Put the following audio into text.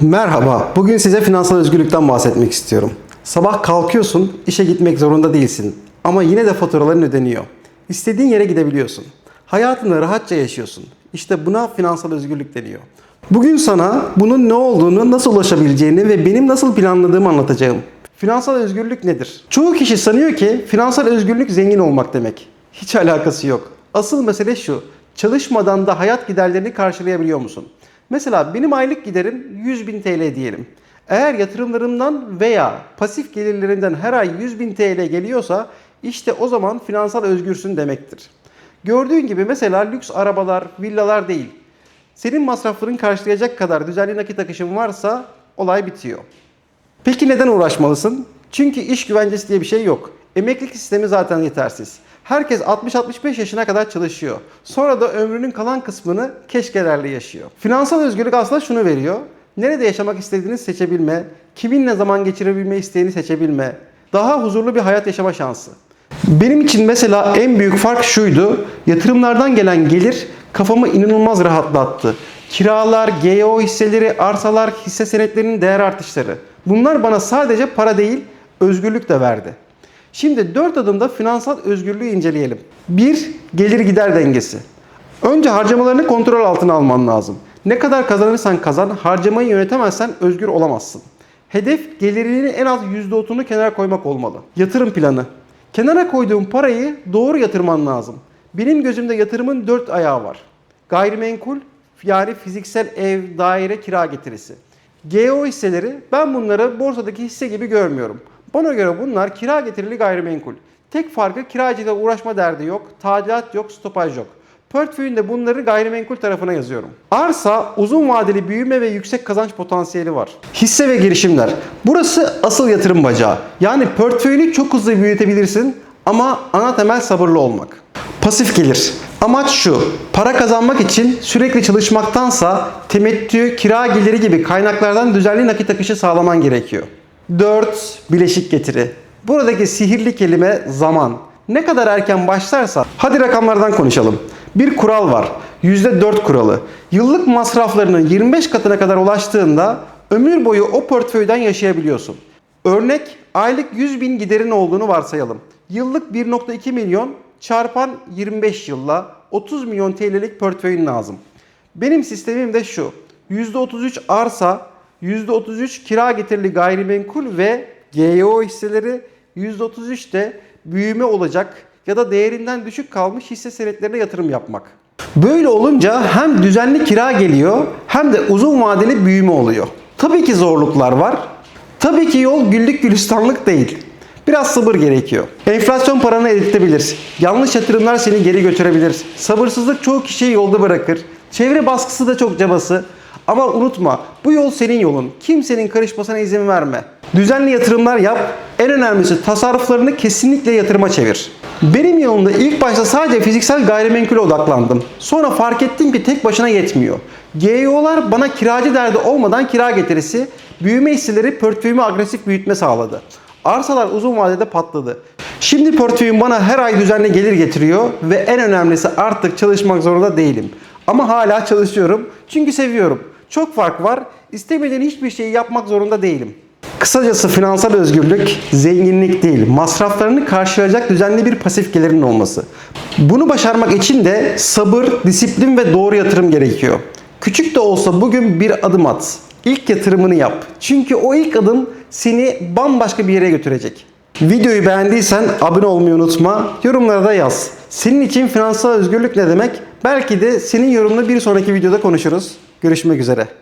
Merhaba, bugün size finansal özgürlükten bahsetmek istiyorum. Sabah kalkıyorsun, işe gitmek zorunda değilsin. Ama yine de faturaların ödeniyor. İstediğin yere gidebiliyorsun. Hayatını rahatça yaşıyorsun. İşte buna finansal özgürlük deniyor. Bugün sana bunun ne olduğunu, nasıl ulaşabileceğini ve benim nasıl planladığımı anlatacağım. Finansal özgürlük nedir? Çoğu kişi sanıyor ki finansal özgürlük zengin olmak demek. Hiç alakası yok. Asıl mesele şu. Çalışmadan da hayat giderlerini karşılayabiliyor musun? Mesela benim aylık giderim 100 bin TL diyelim. Eğer yatırımlarımdan veya pasif gelirlerimden her ay 100 bin TL geliyorsa işte o zaman finansal özgürsün demektir. Gördüğün gibi mesela lüks arabalar, villalar değil. Senin masrafların karşılayacak kadar düzenli nakit akışın varsa olay bitiyor. Peki neden uğraşmalısın? Çünkü iş güvencesi diye bir şey yok. Emeklilik sistemi zaten yetersiz. Herkes 60-65 yaşına kadar çalışıyor. Sonra da ömrünün kalan kısmını keşkelerle yaşıyor. Finansal özgürlük aslında şunu veriyor. Nerede yaşamak istediğini seçebilme, kiminle zaman geçirebilme isteğini seçebilme, daha huzurlu bir hayat yaşama şansı. Benim için mesela en büyük fark şuydu. Yatırımlardan gelen gelir kafamı inanılmaz rahatlattı. Kiralar, GEO hisseleri, arsalar, hisse senetlerinin değer artışları. Bunlar bana sadece para değil, özgürlük de verdi. Şimdi 4 adımda finansal özgürlüğü inceleyelim. 1. Gelir gider dengesi. Önce harcamalarını kontrol altına alman lazım. Ne kadar kazanırsan kazan, harcamayı yönetemezsen özgür olamazsın. Hedef gelirinin en az %30'unu kenara koymak olmalı. Yatırım planı. Kenara koyduğun parayı doğru yatırman lazım. Benim gözümde yatırımın 4 ayağı var. Gayrimenkul, yani fiziksel ev, daire, kira getirisi. GEO hisseleri ben bunları borsadaki hisse gibi görmüyorum. Bana göre bunlar kira getirili gayrimenkul. Tek farkı kiracıyla uğraşma derdi yok, tadilat yok, stopaj yok. Portföyünde bunları gayrimenkul tarafına yazıyorum. Arsa uzun vadeli büyüme ve yüksek kazanç potansiyeli var. Hisse ve girişimler. Burası asıl yatırım bacağı. Yani portföyünü çok hızlı büyütebilirsin ama ana temel sabırlı olmak. Pasif gelir. Amaç şu, para kazanmak için sürekli çalışmaktansa temettü, kira geliri gibi kaynaklardan düzenli nakit akışı sağlaman gerekiyor. 4. Bileşik getiri. Buradaki sihirli kelime zaman. Ne kadar erken başlarsa, hadi rakamlardan konuşalım. Bir kural var. %4 kuralı. Yıllık masraflarının 25 katına kadar ulaştığında ömür boyu o portföyden yaşayabiliyorsun. Örnek aylık 100 bin giderin olduğunu varsayalım. Yıllık 1.2 milyon çarpan 25 yılla 30 milyon TL'lik portföyün lazım. Benim sistemim de şu. %33 arsa, %33 kira getirili gayrimenkul ve GEO hisseleri, %33 de büyüme olacak ya da değerinden düşük kalmış hisse senetlerine yatırım yapmak. Böyle olunca hem düzenli kira geliyor hem de uzun vadeli büyüme oluyor. Tabii ki zorluklar var. Tabii ki yol güllük gülistanlık değil. Biraz sabır gerekiyor. Enflasyon paranı eritebilir. Yanlış yatırımlar seni geri götürebilir. Sabırsızlık çoğu kişiyi yolda bırakır. Çevre baskısı da çok cabası. Ama unutma bu yol senin yolun. Kimsenin karışmasına izin verme. Düzenli yatırımlar yap. En önemlisi tasarruflarını kesinlikle yatırıma çevir. Benim yolumda ilk başta sadece fiziksel gayrimenkule odaklandım. Sonra fark ettim ki tek başına yetmiyor. GEO'lar bana kiracı derdi olmadan kira getirisi, büyüme hisseleri portföyümü agresif büyütme sağladı. Arsalar uzun vadede patladı. Şimdi portföyüm bana her ay düzenli gelir getiriyor ve en önemlisi artık çalışmak zorunda değilim. Ama hala çalışıyorum çünkü seviyorum. Çok fark var. İstemediğin hiçbir şeyi yapmak zorunda değilim. Kısacası finansal özgürlük zenginlik değil, masraflarını karşılayacak düzenli bir pasif gelirin olması. Bunu başarmak için de sabır, disiplin ve doğru yatırım gerekiyor. Küçük de olsa bugün bir adım at. İlk yatırımını yap. Çünkü o ilk adım seni bambaşka bir yere götürecek. Videoyu beğendiysen abone olmayı unutma. Yorumlara da yaz. Senin için finansal özgürlük ne demek? Belki de senin yorumunu bir sonraki videoda konuşuruz. Görüşmek üzere.